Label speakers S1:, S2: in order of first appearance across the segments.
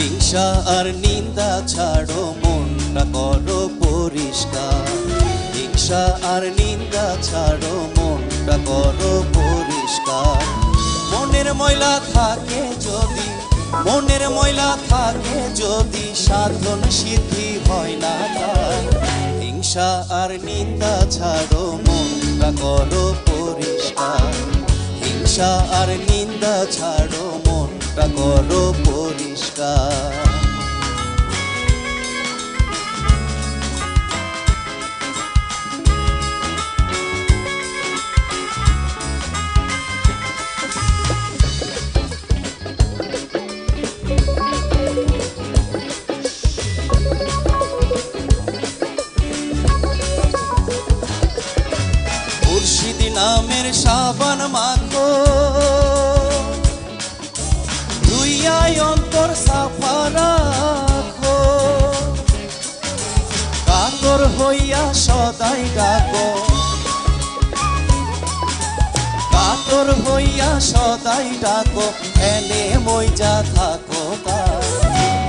S1: হিংসা আর নিন্দা ছাড়ো, মনটা করো পরিষ্কার। হিংসা আর নিন্দা ছাড়ো, মনটা করো পরিষ্কার। মনের ময়লা থাকে যদি, মনের ময়লা থাকে যদি সাধন সিদ্ধি হয় না তাই হিংসা আর নিন্দা ছাড়ো, মনটা করো পরিষ্কার। হিংসা আর নিন্দা ছাড়ো, মনটা করো পরিষ্কার নামের সাবান মাখো ধুইয়াই অন্তর সাফা রাখো কাতর হইয়া সদাই ডাকো কাতর হইয়া সদাই ডাকো এনে মইজা থাকো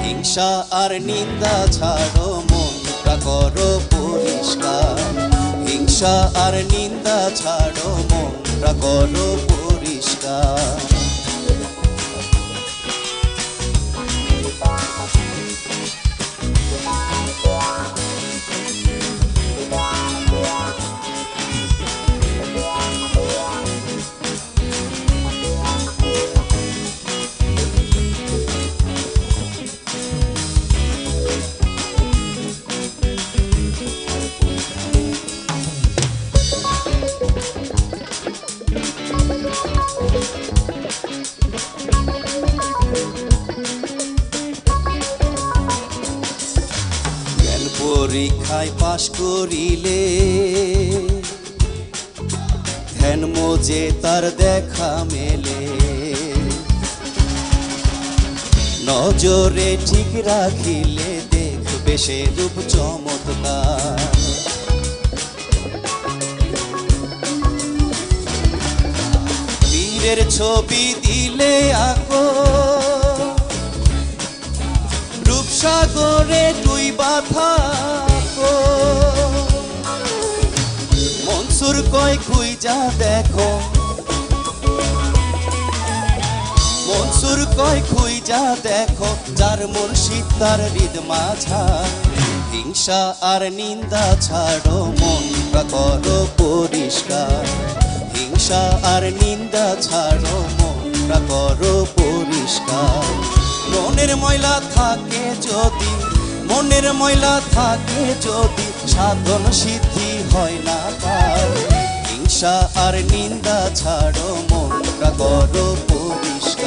S1: হিংসা আর নিন্দা ছাড়ো মনটা করো পরিষ্কার হিংসা আর নিন্দা ছাড়ো মনটা করো পরিষ্কার পরীক্ষায় পাশ করিলে, ধ্যান মোজে তার দেখা মেলে। নজরে ঠিক রাখিলে দেখবে সে রূপ চমৎকার। ছবি দিলে আঁকো। রূপসাগরে দুই বাধা কয় খুইজা দেখো? মনসুর কয় খুইজা দেখো? যার মুর্শিদ তার হৃদ মাঝা হিংসা আর নিন্দা ছাড়ো, মনটা করো পরিষ্কার। হিংসা আর নিন্দা ছাড়ো, মনটা করো পরিষ্কার। মনের ময়লা থাকে যদি, মনের ময়লা থাকে যদি, সাধন সিদ্ধি হয় না তার। পরিষ্কার আর নিন্দা ছাড়ো মনটা করো পরিষ্কার।